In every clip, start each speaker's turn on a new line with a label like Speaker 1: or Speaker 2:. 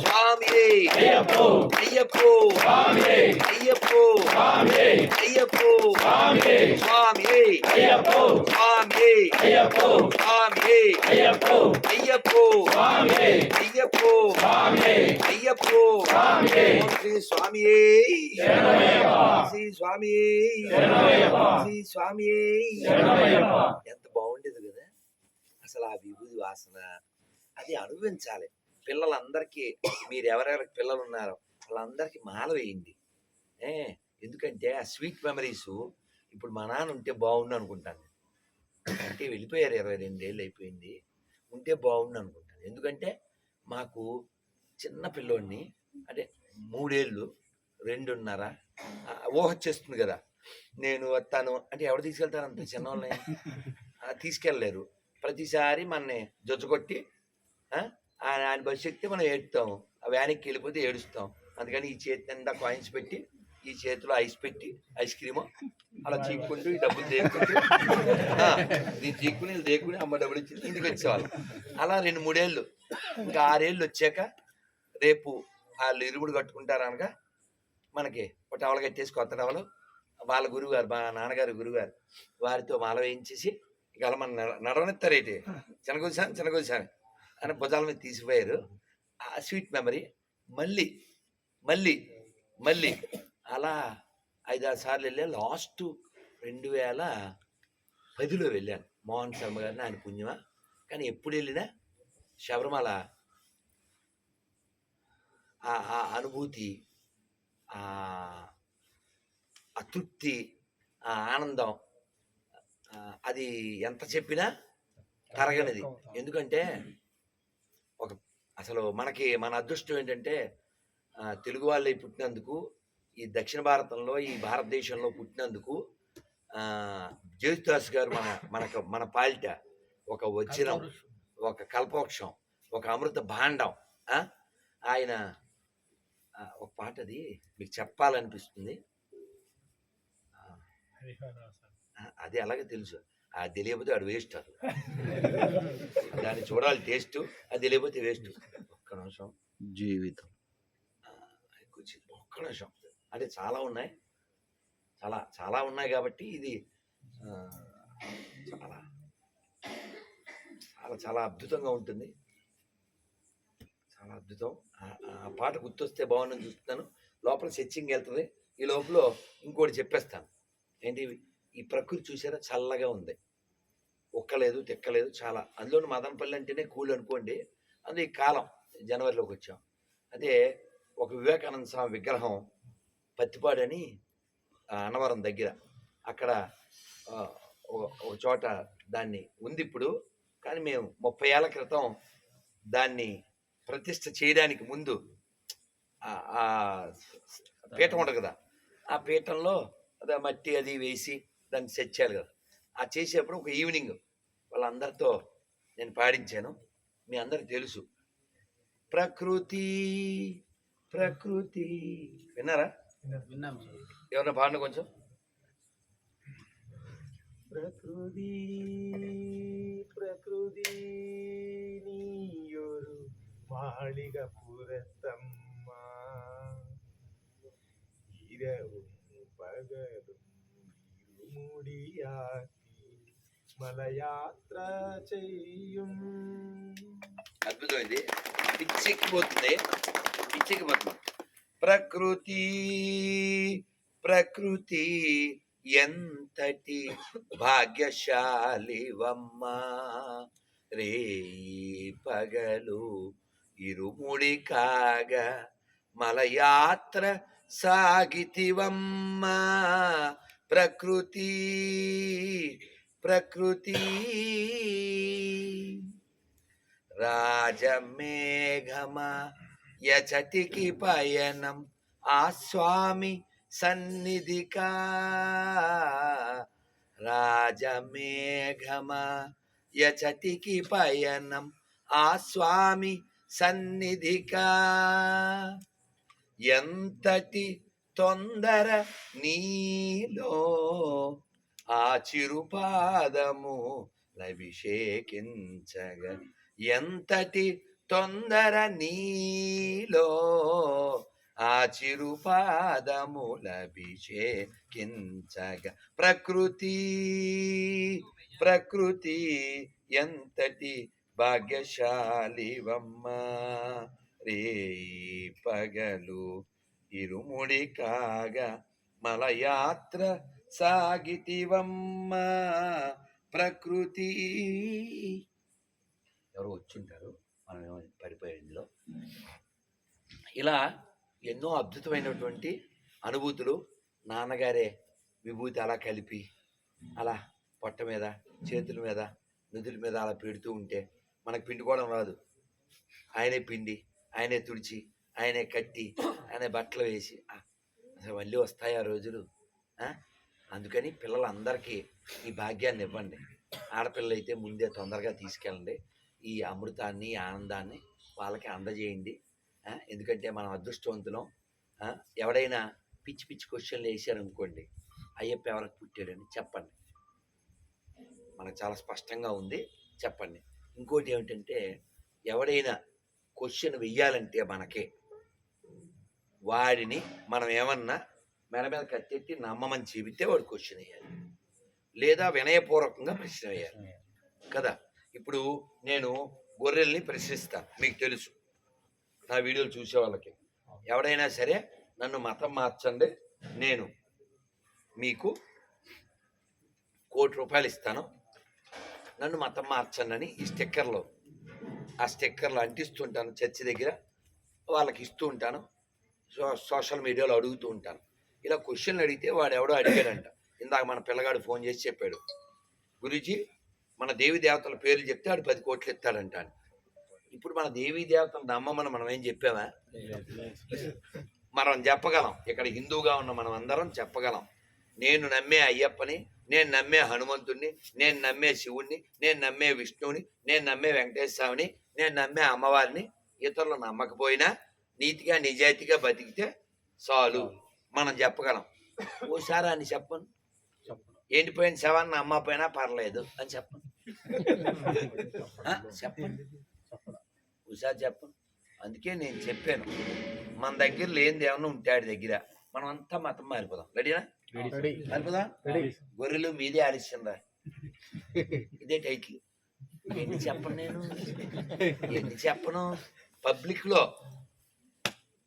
Speaker 1: స్వామి
Speaker 2: అయ్యప్పో
Speaker 1: అయ్యప్పో
Speaker 2: స్వామి
Speaker 1: అయ్యప్పో
Speaker 2: స్వామి
Speaker 1: అయ్యప్పో
Speaker 2: స్వామి
Speaker 1: స్వామి
Speaker 2: అయ్యప్పో
Speaker 1: స్వామి
Speaker 2: అయ్యప్పో
Speaker 1: స్వామి
Speaker 2: అయ్యప్పో
Speaker 1: అయ్యప్పో
Speaker 2: స్వామి
Speaker 1: అయ్యప్పో
Speaker 2: స్వామి
Speaker 1: అయ్యప్పో
Speaker 2: స్వామి
Speaker 1: ఓం శ్రీ స్వామి
Speaker 2: శరణమయ్యప్ప
Speaker 1: శ్రీ స్వామి
Speaker 2: శరణమయ్యప్ప
Speaker 1: శ్రీ స్వామి
Speaker 2: శరణమయ్యప్ప
Speaker 1: ఎంత బాగుండేది కదా అసలు ఆ విభూది వాసన అది అనుభవించాలి పిల్లలందరికీ మీరు ఎవరెవరికి పిల్లలు ఉన్నారో వాళ్ళందరికీ మాల వేయండి. ఏ ఎందుకంటే ఆ స్వీట్ మెమరీస్ ఇప్పుడు మా నాన్న ఉంటే బాగుండు అనుకుంటాను అంటే వెళ్ళిపోయారు ఇరవై రెండేళ్ళు అయిపోయింది. ఉంటే బాగుండు అనుకుంటాను. ఎందుకంటే మాకు చిన్న పిల్లోడిని అంటే మూడేళ్ళు రెండున్నర ఊహ వచ్చేస్తుంది కదా. నేను వస్తాను. అంటే ఎవరు తీసుకెళ్తారు చిన్నవాళ్ళని తీసుకెళ్ళలేరు. ప్రతిసారి మనని జొచ్చగొట్టి ఆయన ఆయన మనం ఏడుతాం ఆ వ్యాన్కి వెళ్ళిపోతే ఏడుస్తాం. అందుకని ఈ చేతి నిండా కాయిన్స్ పెట్టి ఈ చేతిలో ఐస్ పెట్టి ఐస్ క్రీము అలా చీక్కుంటూ ఈ డబ్బులు దేక్కుంటూ. ఆ, దీన్ని చీక్కుని దేక్కుని అమ్మ డబ్బులు ఇచ్చి ఇంటికి వచ్చేవాళ్ళు. అలా రెండు మూడేళ్ళు ఇంకా ఆరేళ్ళు వచ్చాక రేపు వాళ్ళు ఇరుముడు కట్టుకుంటారు అనగా మనకి ఒక టవల కట్టేసి కొత్త టవలు. వాళ్ళ గురువుగారు మా నాన్నగారు గురువుగారు వారితో మాల వేయించేసి ఇక అలా మన నడవనిస్తారేటి చిన్నకొచ్చాను చిన్నకొచ్చాను అని భుజాల మీద తీసిపోయారు. ఆ స్వీట్ మెమరీ మళ్ళీ మళ్ళీ మళ్ళీ అలా ఐదారు సార్లు వెళ్ళాను లాస్ట్ రెండు వేల పదిలో వెళ్ళాను. మోహన్ శర్మ గారిని ఆయన పుణ్యమా. కానీ ఎప్పుడు వెళ్ళినా శబరిమల ఆ ఆ అనుభూతి ఆ తృప్తి ఆ ఆనందం అది ఎంత చెప్పినా తరగనిది. ఎందుకంటే అసలు మనకి మన అదృష్టం ఏంటంటే తెలుగు వాళ్ళే పుట్టినందుకు ఈ దక్షిణ భారతంలో ఈ భారతదేశంలో పుట్టినందుకు జేసుదాస్ గారు మన మనకు మన పాలిట ఒక వజ్రం ఒక కల్పోక్షం ఒక అమృత భాండం? ఆయన ఒక పాట అది మీకు చెప్పాలనిపిస్తుంది. అది అలాగే తెలుసు. అది తెలియకపోతే వాడు వేస్ట్ అసలు దాన్ని చూడాలి టేస్ట్ అది తెలియకపోతే వేస్ట్ ఒక్క నిమిషం.
Speaker 3: జీవితం.
Speaker 1: ఒక్క నిమిషం. అంటే చాలా ఉన్నాయి. చాలా చాలా ఉన్నాయి కాబట్టి ఇది చాలా చాలా చాలా అద్భుతంగా ఉంటుంది. చాలా అద్భుతం. ఆ- ఆ పాట గుర్తొస్తే బాగుందని చూస్తున్నాను. లోపల సెచ్చింగ్ వెళ్తుంది. ఈ లోపల ఇంకోటి చెప్పేస్తాను. ఏంటి ఈ ప్రకృతి చూసారా? చల్లగా ఉంది. ఒక్కలేదు తిక్కలేదు చాలా. అందులోని మదనపల్లి అంటేనే కూల్ అనుకోండి. అందులో ఈ కాలం జనవరిలోకి వచ్చాం. అదే ఒక వివేకానంద స్వామి విగ్రహం పత్తిపాడు అని అన్నవరం దగ్గర. అక్కడ ఒక- చోట దాన్ని ఉంది ఇప్పుడు. కానీ మేము ముప్పై ఏళ్ళ క్రితం దాన్ని ప్రతిష్ట చేయడానికి ముందు పీఠం ఉండదు కదా? ఆ పీఠంలో అదే మట్టి అది వేసి దాన్ని సెట్ చేయాలి కదా. ఆ చేసేప్పుడు ఒక ఈవినింగ్ వాళ్ళందరితో నేను పాడించాను. మీ అందరికి తెలుసు. ప్రకృతి ప్రకృతి. విన్నారా? ఎవరన్నా పాడిన కొంచెం.
Speaker 4: ప్రకృతి ప్రకృతి നീയൊരു മാളിക പുറത്തമ്മ ഇരുമുടിയാക്കി മലയാത്ര ചെയ്യും
Speaker 1: అద్భుతమైంది పిచ్చెక్కిపోతుంది పిచ్చెక్కిపోతుంది ప్రకృతి ప్రకృతి ఎంతటి భాగ్యశాలివమ్మ రే పగలు ఇరుముడి కాగా మలయాత్ర సాగితివమ్మ ప్రకృతి ప్రకృతి రాజమేఘమ యచటికి పయనం ఆ స్వామి సన్నిధికా రాజమేఘమ యచటికి పయనం ఆ స్వామి సన్నిధికా ఎంతటి తొందర నీలో ఆ చిరుపాదము అభిషేకించగా ఎంతటి తొందర నీలో ఆ చిరుపాదములభిషేకించగా ప్రకృతి ప్రకృతి ఎంతటి భాగ్యశాలివమ్మ రే పగలు. ఇరుముడి కాగా మలయాత్ర సాగితివమ్మ ప్రకృతి. ఎవరు వచ్చుంటారు మనం ఏమో ఇందులో. ఇలా ఎన్నో అద్భుతమైనటువంటి అనుభూతులు నాన్నగారే విభూతి అలా కలిపి అలా పొట్ట మీద చేతుల మీద నుదుల మీద అలా పెడుతూ ఉంటే మనకు పిండుకోవడం రాదు. ఆయనే పిండి ఆయనే తుడిచి ఆయనే కట్టి ఆయన బట్టలు వేసి అసలు మళ్ళీ వస్తాయి ఆ రోజులు అందుకని పిల్లలందరికీ ఈ భాగ్యాన్ని ఇవ్వండి. ఆడపిల్లలు అయితే ముందే తొందరగా తీసుకెళ్ళండి. ఈ అమృతాన్ని ఈ ఆనందాన్ని వాళ్ళకి అందజేయండి. ఎందుకంటే మనం అదృష్టవంతులం. ఎవడైనా పిచ్చి పిచ్చి క్వశ్చన్లు వేసారనుకోండి అయ్యప్ప ఎవరికి పుట్టాడని చెప్పండి. మనకు చాలా స్పష్టంగా ఉంది చెప్పండి. ఇంకోటి ఏమిటంటే ఎవడైనా క్వశ్చన్ వెయ్యాలంటే మనకే వాడిని మనం ఏమన్నా మెడ మీద కత్తెట్టి నమ్మమని చెబితే వాడు క్వశ్చన్ వేయాలి. లేదా వినయపూర్వకంగా ప్రశ్న వేయాలి. కదా? ఇప్పుడు నేను గొర్రెల్ని ప్రశ్నిస్తాను మీకు తెలుసు. నా వీడియోలు చూసే వాళ్ళకి. ఎవడైనా సరే నన్ను మతం మార్చండి. నేను మీకు కోటి రూపాయలు ఇస్తాను. నన్ను మతం మార్చండి అని ఈ స్టిక్కర్లో. ఆ స్టిక్కర్లు అంటిస్తుంటాను చర్చి దగ్గర. వాళ్ళకి ఇస్తూ ఉంటాను. సోషల్ మీడియాలో అడుగుతూ ఉంటాను. ఇలా క్వశ్చన్లు అడిగితే వాడు ఎవడో అడిగాడంట. ఇందాక మన పిల్లగాడు ఫోన్ చేసి చెప్పాడు. గురుజీ మన దేవి దేవతల పేర్లు చెప్తే ఆడు పది కోట్లు ఇస్తాడంట అని. ఇప్పుడు మన దేవీ దేవతలు నమ్మమని మనం ఏం చెప్పామా? మనం చెప్పగలం. ఇక్కడ హిందూగా ఉన్న మనం అందరం చెప్పగలం. నేను నమ్మే అయ్యప్పని నేను నమ్మే హనుమంతుణ్ణి నేను నమ్మే శివుణ్ణి నేను నమ్మే విష్ణువుని నేను నమ్మే వెంకటేశ్వర నేను నమ్మే అమ్మవారిని ఇతరులు నమ్మకపోయినా నీతిగా నిజాయితీగా బతికితే చాలు. మనం చెప్పగలం. ఓసారి అని చెప్పను. ఎండిపోయిన శవాన్ని అమ్మపోయినా పర్లేదు అని చెప్పను. చెప్పండి ఒకసారి చెప్పను. అందుకే నేను చెప్పాను. మన దగ్గర లేనిది ఏమన్నా ఉంటే ఆడి దగ్గర మనం అంతా మతం మారిపోదాం. రెడీనా మారిపోదాం? గొర్రెలు మీదే ఆడిస్తుందా? ఇదే టైటిల్ ఎన్ని చెప్పను నేను? ఎన్ని చెప్పను? పబ్లిక్లో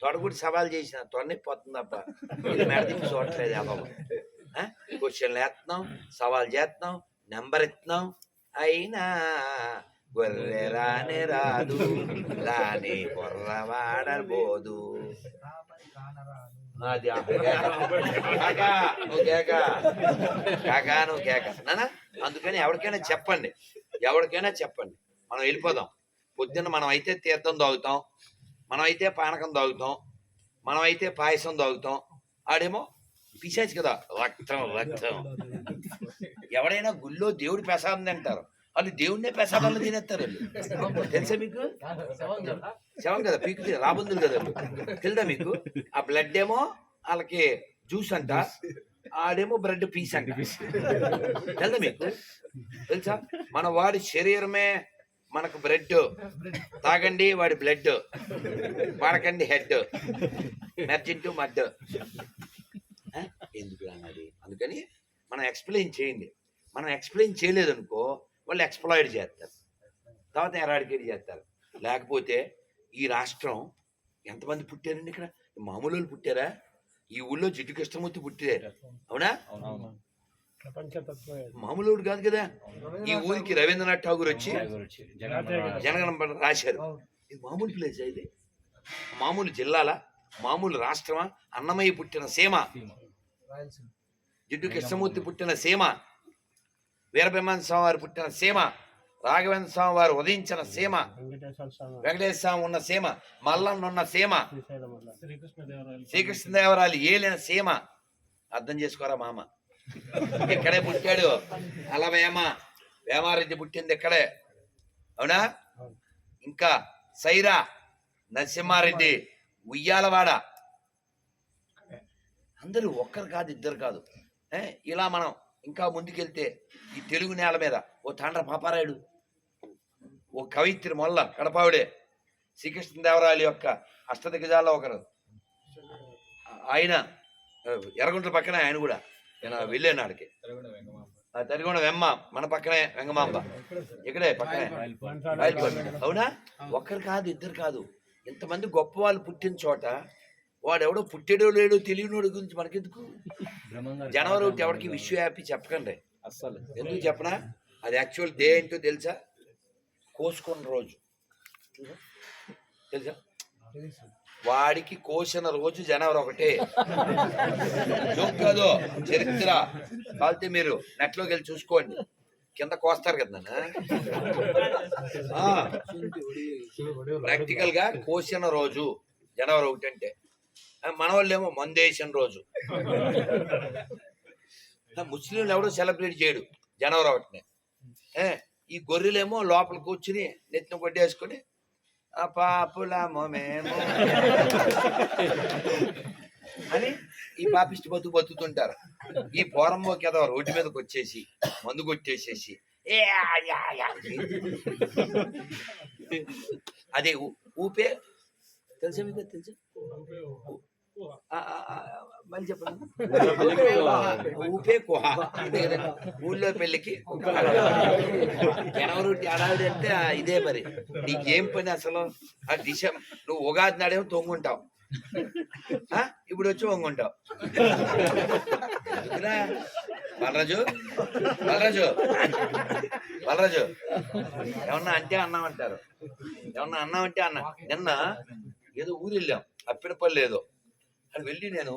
Speaker 1: తొడగుడి సవాల్ చేసిన తొడని పోతుంది తప్ప ఇది చూడట్లేదు ఆ క్వశ్చన్లు వేస్తున్నాం సవాల్ చేస్తున్నాం నెంబర్ ఇస్తున్నాం. అయినా గొర్రె రానే రాదు రాని కుర్రవాడబోదు అది ఆ కాకా, నువ్వు కేక. కాకా నువ్వు కేక. నానా అందుకని ఎవరికైనా చెప్పండి. ఎవరికైనా చెప్పండి. మనం వెళ్ళిపోదాం. పొద్దున్న మనం అయితే తీర్థం తాగుతాం. మనం అయితే పానకం తాగుతాం మనం అయితే పాయసం తాగుతాం ఆడేమో పిశాచి కదా రక్తం రక్తం. ఎవడైనా గుళ్ళో దేవుడి ప్రసాదం తింటారు. వాళ్ళు దేవుడినే ప్రసాదాలు తినేస్తారు తెలుసా మీకు? శవం కదా పీకు రాబుందులు కదా. తెలుదా మీకు? ఆ బ్లడ్ ఏమో వాళ్ళకి జ్యూస్ అంట ఆడేమో బ్రెడ్ పీస్ అంట. తెలుదా మీకు? తెలుసా? మన వాడి శరీరమే మనకు బ్రెడ్. తాగండి వాడి బ్లడ్. వాడకండి హెడ్. మెర్జింటు మడ్. ఎందుకు అన్నది అందుకని మనం ఎక్స్ప్లెయిన్ చేయండి. మనం ఎక్స్ప్లెయిన్ చేయలేదు అనుకో వాళ్ళు ఎక్స్ప్లాయిడ్ చేస్తారు. తర్వాత ఎరాడికేట్ చేస్తారు. లేకపోతే ఈ రాష్ట్రం ఎంతమంది పుట్టారండి ఇక్కడ? మామూలు వాళ్ళు పుట్టారా? ఈ ఊళ్ళో జిడ్డు కృష్ణమూర్తి పుట్టారు. అవునా? మామూలు కాదు కదా. ఈ ఊరికి రవీంద్రనాథ్ ఠాగూర్ వచ్చి జనగణమన రాశారు. ఇది మామూలు ప్లేస్ ఇది. మామూలు జిల్లాల? మామూలు రాష్ట్రమా? అన్నమయ్య పుట్టిన సీమ. జిడ్డు కృష్ణమూర్తి పుట్టిన సీమ. వీరబ్రహ్మణ్య స్వామి వారు పుట్టిన సీమ. రాఘవేంద్ర స్వామి వారు ఉదయించిన సీమ. వెంకటేశ్వర స్వామి ఉన్న సీమ. మల్లన్న ఉన్న సీమ శ్రీకృష్ణదేవరాయలు ఏలిన సీమ. అర్థం చేసుకోరా మామ? ఇక్కడే పుట్టాడు. అలా వేమ. వేమారెడ్డి పుట్టింది ఇక్కడే. అవునా? ఇంకా సైరా నరసింహారెడ్డి ఉయ్యాలవాడ. అందరూ ఒక్కరు కాదు ఇద్దరు కాదు. ఏ, ఇలా మనం ఇంకా ముందుకెళ్తే ఈ తెలుగు నేల మీద ఓ తాండ్ర పాపారాయుడు ఓ కవిత్రి మొల్ల కడపావిడే శ్రీకృష్ణదేవరాయలు యొక్క అష్టదిగజాల్లో ఒకరు. ఆయన ఎర్రగుంటల ఎర్రగుంట్ల ఆయన కూడా. నేను వెళ్ళాను ఆడికి ఆ, తరిగొండ వెమ్మ మన పక్కనే వెంగమాంబ. ఇక్కడే పక్కనే. అవునా? ఒక్కరు కాదు ఇద్దరు కాదు. ఇంతమంది గొప్ప వాళ్ళు పుట్టిన చోట వాడెవడో పుట్టాడో లేడో తెలియనోడి గురించి మనకెందుకు? జనవరి ఒకటి ఎవరికి విశ్వవ్యాపి చెప్పకండి.
Speaker 2: అస్సలు.
Speaker 1: ఎందుకు చెప్పనా? అది యాక్చువల్ డే ఏంటో తెలుసా? కోసుకున్న రోజు. తెలుసా? వాడికి కోసిన రోజు జనవరి ఒకటే. జోక్ కాదు చరిత్ర. కాలితే మీరు నెట్లోకి వెళ్ళి చూసుకోండి. కింద కోస్తారు కదా ప్రాక్టికల్గా కోసిన రోజు జనవరి ఒకటి అంటే ఆ, మన వాళ్ళేమో మందేసిన రోజు. ముస్లింలు ఎవడో సెలబ్రేట్ చేయడు జనవరి ఒకటినే. ఈ గొర్రెలేమో లోపల కూర్చుని నెత్తిన కొట్టేసుకొని ఆ పాపులమో మేము అని ఈ పాపిష్టి బతుకు బతుకుతుంటారు. ఈ పోరంబో కదా రోడ్డు మీదకి వచ్చేసి మందు కొట్టేసేసి ఏ యా యా అదే ఊపే? తెలుసా మీకు? తెలుసు? మళ్ళీ చెప్పండి. ఊపే కుహ ఇదే కదా. ఊళ్ళో పెళ్ళికి జనవరి ఏడాది అంటే ఇదే మరి. నీకేం పని అసలు? ఆ దిశ. నువ్వు ఉగాది నాడేమో తొంగుంటావు. ఆ? ఇప్పుడు వచ్చి వంగుంటావు? బలరాజు బలరాజు బలరాజు ఏమన్నా అంటే అన్నామంటారు ఏమన్నా అన్నామంటే అన్న. నిన్న ఏదో ఊరు వెళ్ళాం అప్పినపల్లి ఏదో. అని వెళ్ళి నేను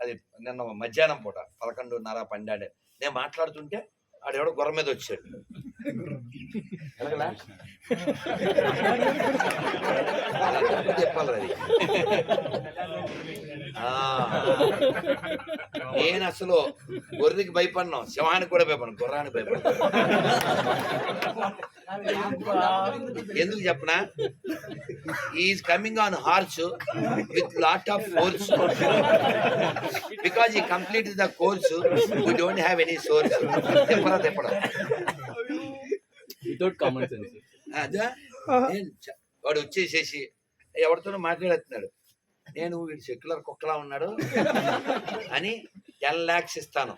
Speaker 1: అది నిన్న మధ్యాహ్నం పూట పదకొండున్నర పన్నెండు నేను మాట్లాడుతుంటే ఆడెవడో గొర్ర మీద వచ్చాడు. ఎలాగలా? చెప్పాలి అది. ఆ. నేను అసలు గొర్రెకి భయపడినాం శవానికి కూడా భయపడను గుర్రానికి భయపడ్డా. ఎందుకు చెప్పనా? Is coming on horse with lot of force because he complete the course we don't have any source చెప్పరా చెప్పడం
Speaker 2: వితౌట్ కామన్ సెన్స్
Speaker 1: అదా? వాడు వచ్చేసేసి ఎవరితోనో మాట్లాడుతున్నాడు నేను వీడు సెక్యులర్ కుక్కలా ఉన్నాడు అని టెన్ ల్యాక్స్ ఇస్తాను.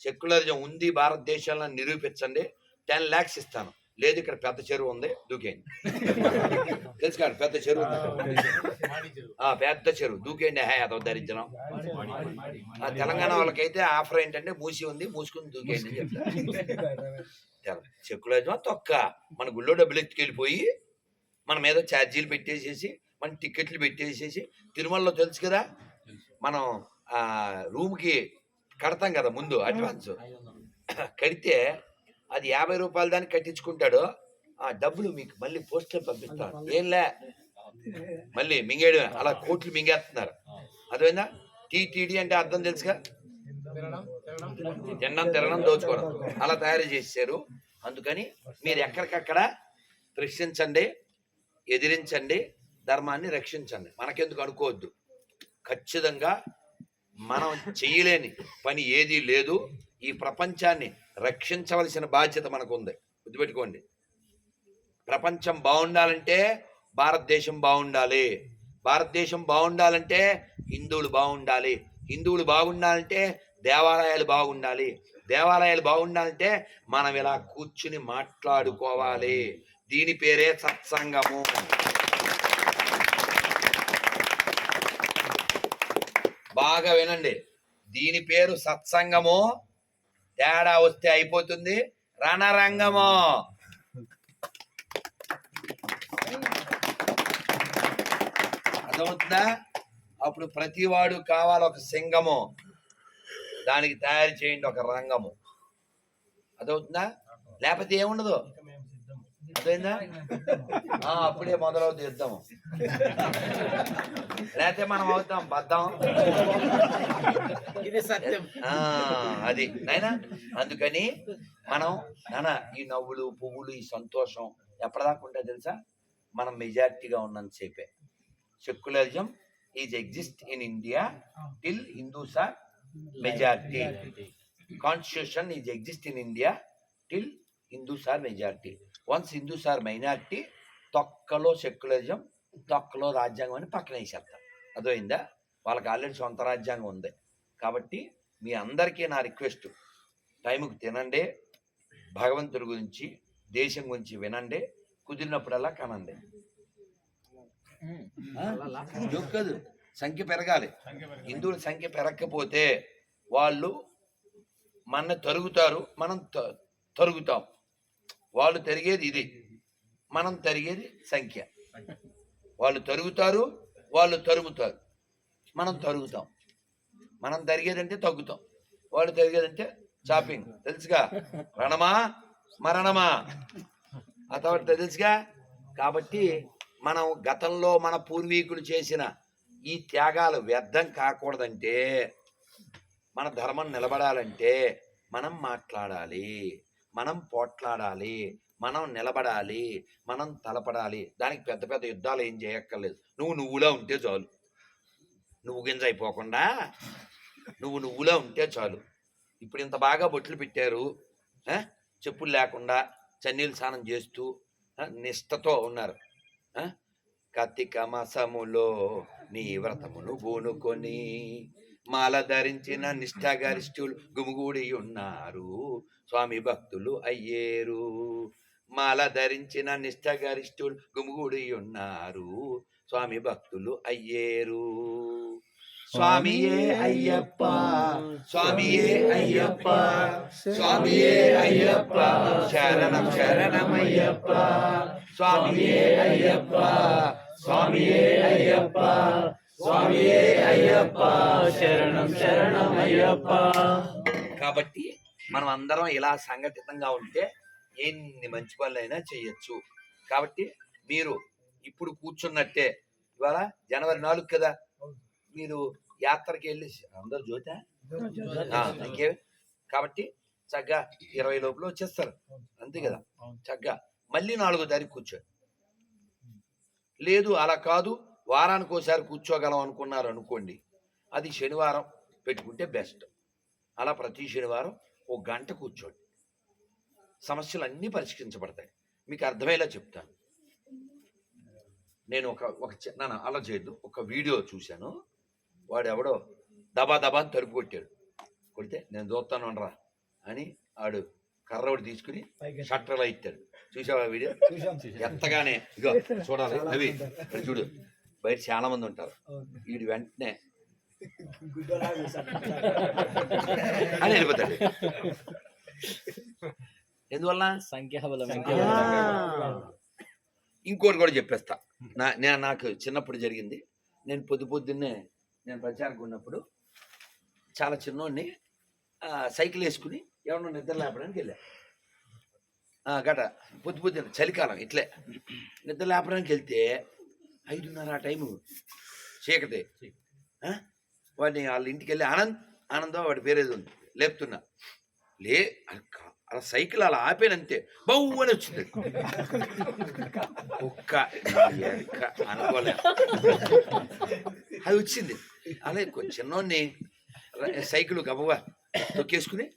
Speaker 1: సెక్యులరిజం ఉంది భారతదేశంలో నిరూపించండి. టెన్ ల్యాక్స్ ఇస్తాను. లేదు ఇక్కడ పెద్ద చెరువు ఉంది. దూకేయండి. తెలుసు కాదు పెద్ద చెరువు పెద్ద చెరువు. దూకేయండి. హే అదో ఆ తెలంగాణ వాళ్ళకైతే ఆఫర్ ఏంటంటే మూసి ఉంది మూసుకుని దూకేయండి అని చెప్తారు. సెక్యులరిజం తొక్క. మన గుళ్ళో డబ్బులు ఎత్తుకెళ్ళిపోయి మన మీద ఛార్జీలు పెట్టేసేసి మన టికెట్లు పెట్టేసేసి తిరుమలలో తెలుసు కదా మనం ఆ రూమ్కి కడతాం కదా ముందు అడ్వాన్స్. కడితే అది యాభై రూపాయల దానికి కట్టించుకుంటాడు ఆ డబ్బులు మీకు మళ్ళీ పోస్టర్ పంపిస్తాను ఏంలే మళ్ళీ మింగేయడం అలా కోట్లు మింగేస్తున్నారు. అదేనా టీటీడీ అంటే అర్థం తెలుసుగా? తినడం తినడం దోచుకోవడం. అలా తయారు చేశారు. అందుకని మీరు ఎక్కడికక్కడ ప్రశ్నించండి ఎదిరించండి ధర్మాన్ని రక్షించండి. మనకెందుకు అనుకోవద్దు. ఖచ్చితంగా మనం చేయలేని పని ఏదీ లేదు. ఈ ప్రపంచాన్ని రక్షించవలసిన బాధ్యత మనకు ఉంది గుర్తుపెట్టుకోండి. ప్రపంచం బాగుండాలంటే భారతదేశం బాగుండాలి. భారతదేశం బాగుండాలంటే హిందువులు బాగుండాలి. హిందువులు బాగుండాలంటే దేవాలయాలు బాగుండాలి. దేవాలయాలు బాగుండాలంటే మనం ఇలా కూర్చుని మాట్లాడుకోవాలి. దీని పేరే సత్సంగము. బాగా వినండి. దీని పేరు సత్సంగము. తేడా వస్తే అయిపోతుంది. రణరంగము అర్థమవుతుందా? అప్పుడు ప్రతివాడు కావాలి ఒక సింగము. దానికి తయారు చేయండి ఒక రంగము. అదవుతుందా లేకపోతే ఏముండదు? అర్థమైందా? అప్పుడే మొదలవుతుంది యుద్ధము. లేకపోతే మనం అవుతాం బద్దాం
Speaker 3: ఇది సత్యం.
Speaker 1: అది. నాయనా అందుకని మనం నాన్న ఈ నవ్వులు పువ్వులు ఈ సంతోషం ఎప్పటిదాకా ఉంటే తెలుసా? మనం మెజారిటీగా ఉన్నంతసేపే secularism is exist in India till Hindus are majority. Constitution is exist in India till Hindus are majority. Once Hindus are minority తొక్కలో సెక్యులరిజం తొక్కలో రాజ్యాంగం అని పక్కన వేసేస్తారు అర్థమైందా? వాళ్ళకి ఆల్రెడీ సొంత రాజ్యాంగం ఉంది. కాబట్టి మీ అందరికీ నా రిక్వెస్ట్ టైంకి తినండి భగవంతుడి గురించి దేశం గురించి వినండి కుదిరినప్పుడల్లా కనండి? జోక్ కాదు సంఖ్య పెరగాలి. హిందువుల సంఖ్య పెరగకపోతే వాళ్ళు మన తరుగుతారు మనం త- తరుగుతాం. వాళ్ళు తరిగేది ఇది. మనం తరిగేది సంఖ్య. వాళ్ళు తరుగుతారు వాళ్ళు తరుగుతారు. మనం తరుగుతాం. మనం తరిగేదంటే తగ్గుతాం. వాళ్ళు తరిగేదంటే షాపింగ్ తెలుసుగా? రణమా మరణమా ఆ తర్వాత తెలుసుగా? కాబట్టి మనం గతంలో మన పూర్వీకులు చేసిన ఈ త్యాగాలు వ్యర్థం కాకూడదంటే మన ధర్మం నిలబడాలంటే మనం మాట్లాడాలి. మనం పోట్లాడాలి మనం నిలబడాలి మనం తలపడాలి. దానికి పెద్ద పెద్ద యుద్ధాలు ఏం చేయక్కర్లేదు. నువ్వు నువ్వులా ఉంటే చాలు. నువ్వు గింజ అయిపోకుండా నువ్వు నువ్వులా ఉంటే చాలు. ఇప్పుడు ఇంత బాగా బొట్లు పెట్టారు చెప్పులు లేకుండా చన్నీళ్ళు స్నానం చేస్తూ నిష్టతో ఉన్నారు. కతిక మసములో నీ వ్రతమును పూనుకొని మాల ధరించిన నిష్ఠాగరిష్ఠులు గుమిగూడి ఉన్నారు. స్వామి భక్తులు అయ్యేరు. మాల ధరించిన నిష్ఠాగరిష్ఠులు గుమిగూడి ఉన్నారు. స్వామి భక్తులు అయ్యేరు. స్వామియే అయ్యప్ప. స్వామియే అయ్యప్ప. స్వామియే అయ్యప్ప. శరణం శరణమయ్యప్ప. స్వామియే అయ్యప్ప. స్వామియే అయ్యప్ప.
Speaker 2: స్వామియే అయ్యప్ప శరణం శరణం అయ్యప్ప.
Speaker 1: కాబట్టి మనం అందరం ఇలా సంఘటితంగా ఉంటే ఎన్ని మంచి పనులైనా చేయొచ్చు. కాబట్టి మీరు ఇప్పుడు కూర్చున్నట్టే ఇవాళ జనవరి నాలుగు కదా మీరు యాత్రకి వెళ్ళి అందరు జ్యోత? ఇంకే కాబట్టి చక్కగా ఇరవై లోపల వచ్చేస్తారు. అంతే కదా? చక్కగా మళ్ళీ నాలుగో తారీఖు కూర్చోండి. లేదు అలా కాదు వారానికి ఒకసారి కూర్చోగలం అనుకున్నారు అనుకోండి. అది శనివారం పెట్టుకుంటే బెస్ట్ అలా ప్రతి శనివారం ఒక గంట కూర్చోండి. సమస్యలు అన్నీ పరిష్కరించబడతాయి. మీకు అర్థమయ్యేలా చెప్తాను. నేను ఒక ఒక చిన్న అలా చేయొద్దు. ఒక వీడియో చూశాను. వాడు ఎవడో దబా దబా అని తలుపు కొట్టాడు. కొడితే నేను చూస్తాను అనరా అని ఆడు కర్ర ఒకటి తీసుకుని షట్టర్లో ఇచ్చాడు చూసావా వీడియో? ఎత్తగానే. ఇగో చూడాలి. అవి. చూడు. బయట చాలా మంది ఉంటారు. వీడు వెంటనే అని వెళ్ళిపోతాడు. ఎందువల్ల?
Speaker 2: సంఖ్యాబలం.
Speaker 1: ఇంకోటి కూడా చెప్పేస్తా. నా నేను నాకు చిన్నప్పుడు జరిగింది. నేను పొద్దు పొద్దున్నే నేను ప్రచారకు ఉన్నప్పుడు చాలా చిన్నోడిని సైకిల్ వేసుకుని ఎవరన్నా నిద్ర లేపడానికి వెళ్ళా. గట పొద్దు పొద్దున్న చలికాలం ఇట్లే. నిద్ర లేపడానికి వెళ్తే ఐదున్నర ఆ టైము చీకటి? వాడిని వాళ్ళ ఇంటికి వెళ్ళి ఆనంద్ ఆనందం వాడి పేరేది ఉంది. లేపుతున్నా. లే అలా అలా సైకిల్ అలా ఆపేనంతే బౌ అని వచ్చింది. ఒక్క అనుకోలే. అది వచ్చింది. అలా కొంచెం చిన్నోడిని సైకిల్ గబవా తొక్కేసుకుని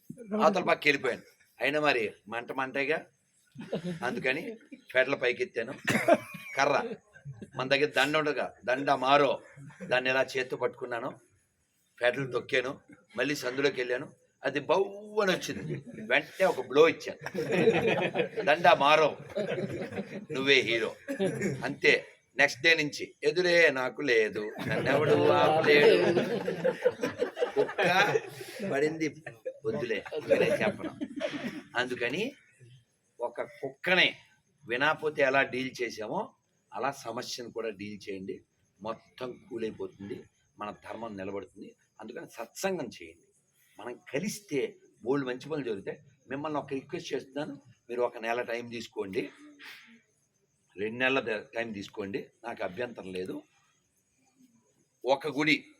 Speaker 1: అవతల పక్క వెళ్ళిపోయాను. అయినా మరి మంట మంటగా. అందుకని పెడల పైకి ఎత్తాను. కర్ర. మన దగ్గర దండ ఉండగా దండ మారో. దాన్ని ఎలా చేత్తో పట్టుకున్నాను ఫెడలు తొక్కాను మళ్ళీ సందులోకి వెళ్ళాను. అది బౌవని వచ్చింది. వెంటనే ఒక బ్లో ఇచ్చాను. దండ మారో నువ్వే హీరో అంతే. నెక్స్ట్ డే నుంచి ఎదురే నాకు లేదు. నన్నెవడు ఆపలేడు. కుక్క పడింది. వద్దులే వేరే చెప్పను. అందుకని ఒక కుక్కనే వినాపోతే ఎలా డీల్ చేసామో అలా సమస్యను కూడా డీల్ చేయండి. మొత్తం కూలైపోతుంది. మన ధర్మం నిలబడుతుంది. అందుకని సత్సంగం చేయండి. మనం కలిస్తే బోల్డ్ మంచి పనులు జరుగుతాయి మిమ్మల్ని ఒక రిక్వెస్ట్ చేస్తున్నాను. మీరు ఒక నెల టైం తీసుకోండి. రెండు నెలల టైం తీసుకోండి. నాకు అభ్యంతరం లేదు. ఒక గుడి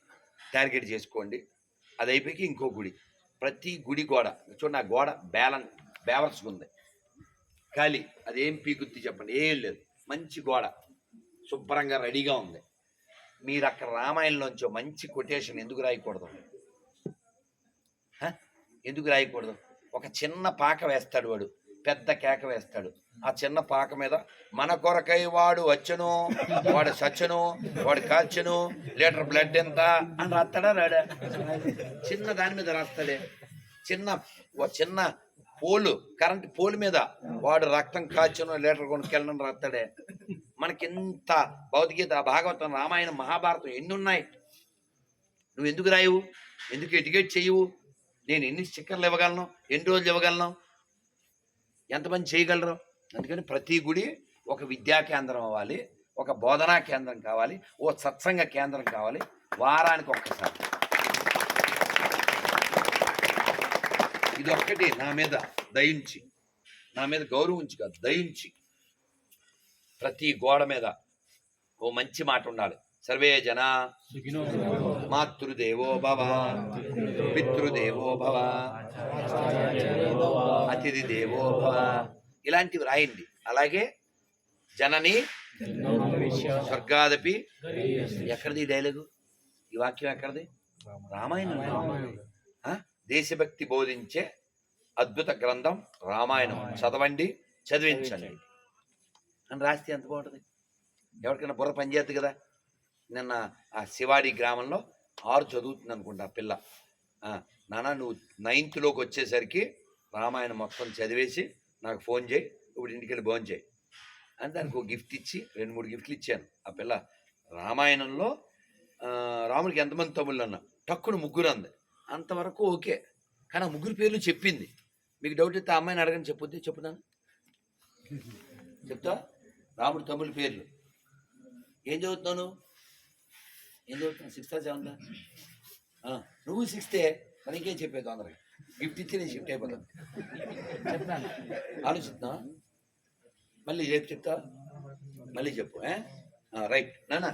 Speaker 1: టార్గెట్ చేసుకోండి. అది అయిపోయి ఇంకో గుడి. ప్రతి గుడి గోడ చూడండి ఆ గోడ బ్యాలెన్స్ బ్యాలెన్స్ ఉంది. ఖాళీ. అదేం పీకుద్ది చెప్పండి. ఏం లేదు. మంచి గోడ. శుభ్రంగా రెడీగా ఉంది. మీరు అక్కడ రామాయణంలోంచి మంచి కొటేషన్ ఎందుకు రాయకూడదు? ఎందుకు రాయకూడదు? ఒక చిన్న పాక వేస్తాడు వాడు పెద్ద కేక వేస్తాడు. ఆ చిన్న పాక మీద మన కొరకై వాడు వచ్చును వాడు సచ్చును వాడు కాల్చును లీటర్ బ్లడ్ ఎంత? అని రాస్తాడా రాడా? చిన్న దాని మీద రాస్తాడే. చిన్న ఓ చిన్న పోలు కరెంట్ పోలు మీద వాడు రక్తం కాల్చును లీటర్ కొనుక్కెళ్ళని రాస్తాడే. మనకి ఇంత భాగవతం రామాయణం మహాభారతం ఎన్ని ఉన్నాయి నువ్వు ఎందుకు రాయవు? ఎందుకు ఎడ్యుకేట్ చేయవు? నేను ఎన్ని స్టిక్కర్లు ఇవ్వగలను? ఎన్ని రోజులు ఇవ్వగలను? ఎంతమంది చేయగలరు? అందుకని ప్రతి గుడి ఒక విద్యా కేంద్రం అవ్వాలి ఒక బోధనా కేంద్రం కావాలి ఓ సత్సంగ కేంద్రం కావాలి వారానికి ఒక్కసారి. ఇది నా మీద దయించి నా మీద గౌరవించి కాదు దయించి ప్రతి గోడ మీద ఓ మంచి మాట ఉండాలి. సర్వే జన మాతృదేవో భవ పితృదేవో భవ అతిథి దేవో భవ. ఇలాంటివి రాయండి. అలాగే జనని స్వర్గాదపి ఎక్కడిది డైలాగు? ఈ వాక్యం ఎక్కడిది? రామాయణం? దేశభక్తి బోధించే అద్భుత గ్రంథం రామాయణం. చదవండి చదివించండి. అని రాస్తే ఎంత బాగుంటుంది? ఎవరికైనా బుర్ర పనిచేస్తుంది కదా. నిన్న ఆ శివాడి గ్రామంలో ఆరు చదువుతుంది అనుకుంటా ఆ పిల్ల. నాన్న నువ్వు నైన్త్లోకి వచ్చేసరికి రామాయణం మొత్తం చదివేసి నాకు ఫోన్ చేయి ఇప్పుడు ఇంటికి వెళ్ళి ఫోన్ చేయి. అని దానికి ఒక గిఫ్ట్ ఇచ్చి రెండు మూడు గిఫ్ట్లు ఇచ్చాను. ఆ పిల్ల రామాయణంలో రాముడికి ఎంతమంది తమ్ముళ్ళు అన్న? టక్కున ముగ్గురు అంది. అంతవరకు ఓకే. కానీ ఆ ముగ్గురు పేర్లు చెప్పింది. మీకు డౌట్ అయితే ఆ అమ్మాయిని అడగని చెప్పొద్ది చెప్పుదాను చెప్తా రాముడు తమ్ముళ్ళ పేర్లు. ఏం చదువుతున్నావు ఏం చదువుతున్నావు? సిక్స్త్ సెవెంత్ నువ్వు సిక్స్తే మరి ఇంకేం చెప్పేది తొందరగా? గిఫ్ట్ ఇచ్చి నేను షిఫ్ట్ అయిపోతాను చెప్తాను. ఆలోచిస్తున్నా? మళ్ళీ రేపు చెప్తా? మళ్ళీ చెప్పు రైట్ నానా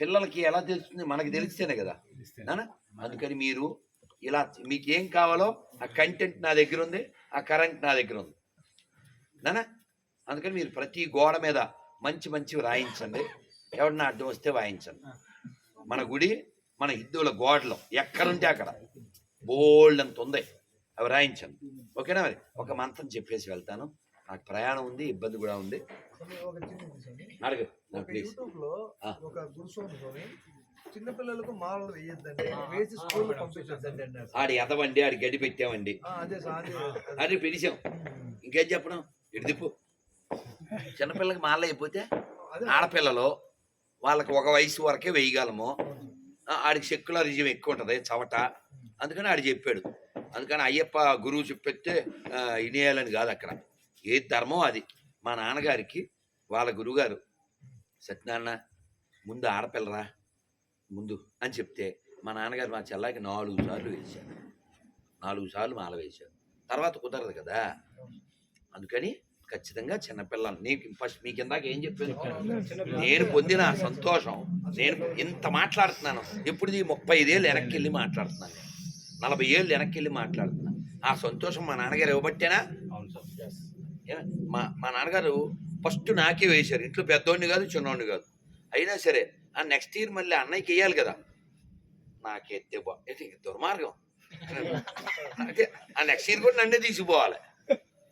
Speaker 1: పిల్లలకి ఎలా తెలుస్తుంది? మనకి తెలిస్తేనే కదా. నానా అందుకని మీరు ఇలా మీకు ఏం కావాలో ఆ కంటెంట్ నా దగ్గర ఉంది ఆ కరెంట్ నా దగ్గర ఉంది. నానా అందుకని మీరు ప్రతి గోడ మీద మంచి మంచివి రాయించండి. ఎవరన్నా అడ్డం వస్తే వాయించండి. మన గుడి మన హిందువుల గోడలో ఎక్కడుంటే అక్కడ. బోల్డ్ అంత ఉంది. అవి రాయించండి. ఓకేనా మరి? ఒక మంత్రం చెప్పేసి వెళ్తాను. నాకు ప్రయాణం ఉంది ఇబ్బంది కూడా ఉంది. ప్లీజ్.
Speaker 3: ఒక గురుస్వామి చిన్నపిల్లలకు మాలలు వేయొద్దండి వేసి స్కూల్ పంపించొద్దండి
Speaker 1: ఆడి ఎదవండి ఆడి గడి పెట్టామండి.
Speaker 3: అదే సార్ అదే.
Speaker 1: పిలిచాం ఇంకేం చెప్పడం ఇటు దిప్పు చిన్నపిల్లకి మాల అయిపోతే
Speaker 3: అదే.
Speaker 1: ఆడపిల్లలు వాళ్ళకి ఒక వయసు వరకే వేయగలము. ఆడికి సెక్యులరిజం ఎక్కువ ఉంటుంది చవట. అందుకని ఆడు చెప్పాడు. అందుకని అయ్యప్ప గురువు చెప్పెత్తే ఆ, వినేయాలని కాదు అక్కడ. ఏ ధర్మం అది? మా నాన్నగారికి వాళ్ళ గురువుగారు సత్యనారాయణ ముందు ఆడపిల్లరా ముందు అని చెప్తే మా నాన్నగారు మా చెల్లాకి నాలుగు సార్లు వేశారు. నాలుగు సార్లు మాల వేశారు. తర్వాత కుదరదు కదా. అందుకని ఖచ్చితంగా చిన్నపిల్లలు నీకు ఫస్ట్ మీకు ఇందాక ఏం చెప్పాను? నేను పొందిన ఆ సంతోషం. నేను ఇంత మాట్లాడుతున్నాను. ఎప్పుడు ముప్పై ఐదేళ్ళు వెనక్కి వెళ్ళి మాట్లాడుతున్నాను. నేను. నలభై ఏళ్ళు వెనక్కి వెళ్ళి మాట్లాడుతున్నాను. ఆ సంతోషం మా నాన్నగారు ఇవ్వబట్టేనా? మా మా నాన్నగారు ఫస్ట్ నాకే వేశారు. ఇంట్లో పెద్దోడిని కాదు చిన్నోడిని కాదు. అయినా సరే ఆ నెక్స్ట్ ఇయర్ మళ్ళీ అన్నయ్యకి వేయాలి కదా. నాకెత్తే బా ఇది దుర్మార్గం? అంటే ఆ నెక్స్ట్ ఇయర్ కూడా నన్నే తీసుకుపోవాలి.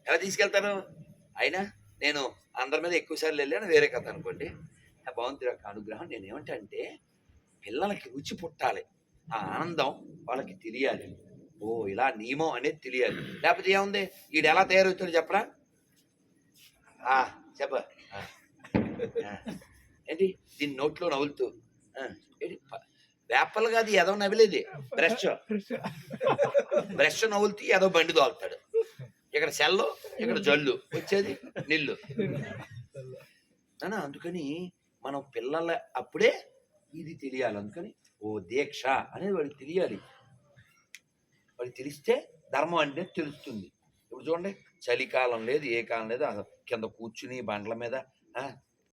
Speaker 1: ఎలా తీసుకెళ్తాను అయినా నేను అందరి మీద ఎక్కువ సార్లు వెళ్ళాను వేరే కథ అనుకోండి. భగవంతుడి యొక్క అనుగ్రహం నేను ఏమంటే అంటే పిల్లలకి రుచి పుట్టాలి. ఆ ఆనందం వాళ్ళకి తెలియాలి. ఓ ఇలా నియమం అనేది తెలియాలి. లేకపోతే ఏముంది? వీడు ఎలా తయారవుతాడు చెప్పరా? ఆ, చెప్ప. ఏంటి? దీన్ని నోట్లో నవ్వులుతూ. ఏంటి? వేపలు కాదు ఏదో నవ్వలేదు. బ్రష్. బ్రష్ నవ్వులుతూ ఏదో బండి తోలుతాడు. ఇక్కడ సెల్లు ఇక్కడ జల్లు వచ్చేది నిల్లు. అనా అందుకని మనం పిల్లల అప్పుడే ఇది తెలియాలి. అందుకని ఓ దీక్ష అనేది వాడికి తెలియాలి. వాడికి తెలిస్తే ధర్మం అంటే తెలుస్తుంది. ఇప్పుడు చూడండి చలికాలం లేదు ఏ కాలం లేదు కింద కూర్చుని బండ్ల మీద